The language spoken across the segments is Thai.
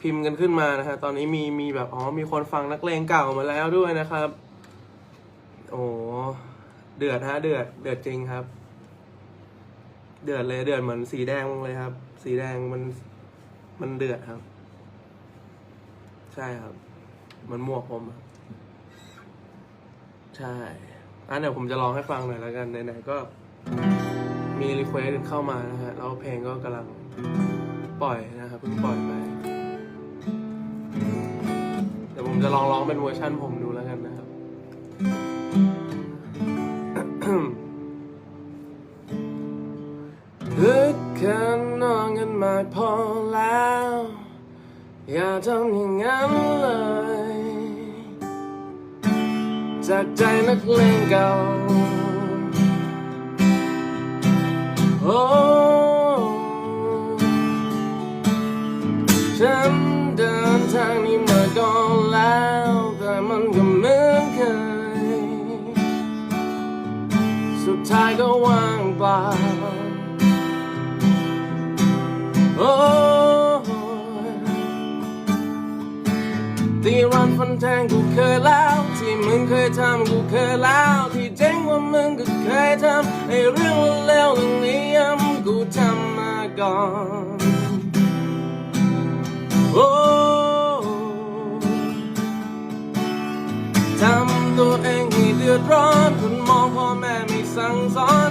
พิมพ์กันขึ้นมานะฮะตอนนี้มีมีแบบอ๋อมีคนฟังนักเลงเก่ามาแล้วด้วยนะครับ โอ้เดือดฮะเดือดเดือดจริงครับ เดือดเลยเดือดเหมือนสีแดงเลยครับ สีแดงมันมันเดือดครับ ใช่ครับ มันหมวผมใช่อะเดี๋ยวผมจะลองให้ฟังหน่อยแล้วกันไหนๆก็มีรีเควสเข้ามานะฮะแล้วเพลงก็กำลังปล่อยนะครับเพิ่งปล่อยไป ผมจะลองร้องเป็นเวอร์ชันผมดูแล้วกันนะครับลึกกันนอนกันมาพอแล้ว อย่าทำอย่างนั้นเลย จากใจนักเลงเก่า โอ้ ฟันแทงกูเคยแล้ว ที่มึงเคยทำกูเคยแล้ว ที่เจ๊งว่ามึงก็เคยทำไอ้เรื่องเลวเรื่องนี้ย้ำกูทำมาก่อนโอ้ทำตัวเองให้เดือดร้อนจนมองพ่อแม่ไม่สั่งสอน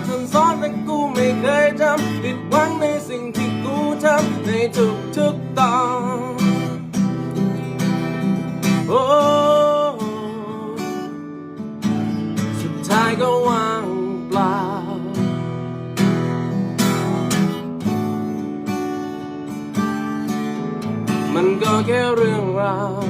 ก็ว่างเปล่า มันก็แค่เรื่องราว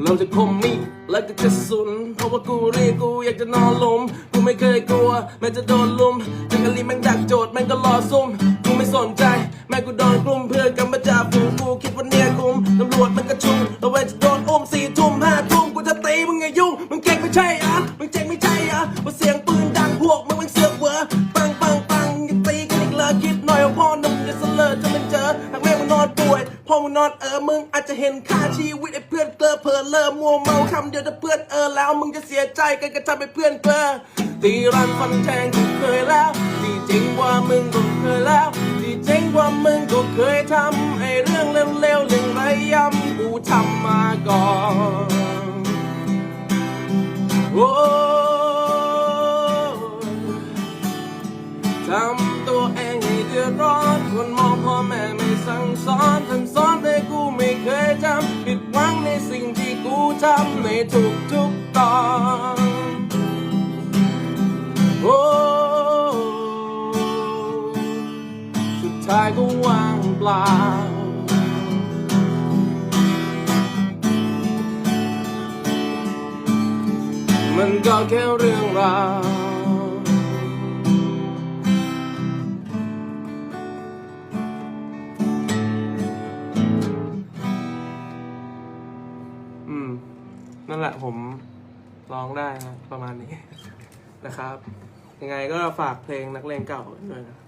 เริ่มจะคมมีดแล้วก็จะสุน เพราะว่ากูเรียกกูอยากจะนอนลม กูไม่เคยกลัว แม้จะโดนลุมจักรีแม่งดักโจทย์แม่งก็รอซุ่ม กูไม่สนใจ แม่งกูโดนกลุ่มเพื่อนกันมาจากฝูงกูคิดว่าเนี่ยก เออมึงอาจจะเห็นค่าชีวิตไอ้เพื่อนเกลอเพอเลอมัวเมาคำเดียวถ้าเพื่อนเออแล้วมึงจะเสียใจกันก็ทำให้เพื่อนเกลอตีรันฟันแทงกูเคยแล้วที่จริงว่ามึงก็เคยแล้วที่จริงว่ามึงก็เคยทำไอ้เรื่องเลวๆเรื่องไรย้ำกูทำมาก่อนโอ้ทำตัวเองให้เดือดร้อนคนมองพ่อแม่ไม่สั่งสอนท่านสอน ที่กูทำในทุกทุกตอนโอ้สุดท้ายก็ว่างเปล่า มันก็แค่เรื่องราว นั่นแหละผมร้องได้ครับประมาณนี้นะครับ ยังไงก็ฝากเพลงนักเลงเก่าด้วยนะ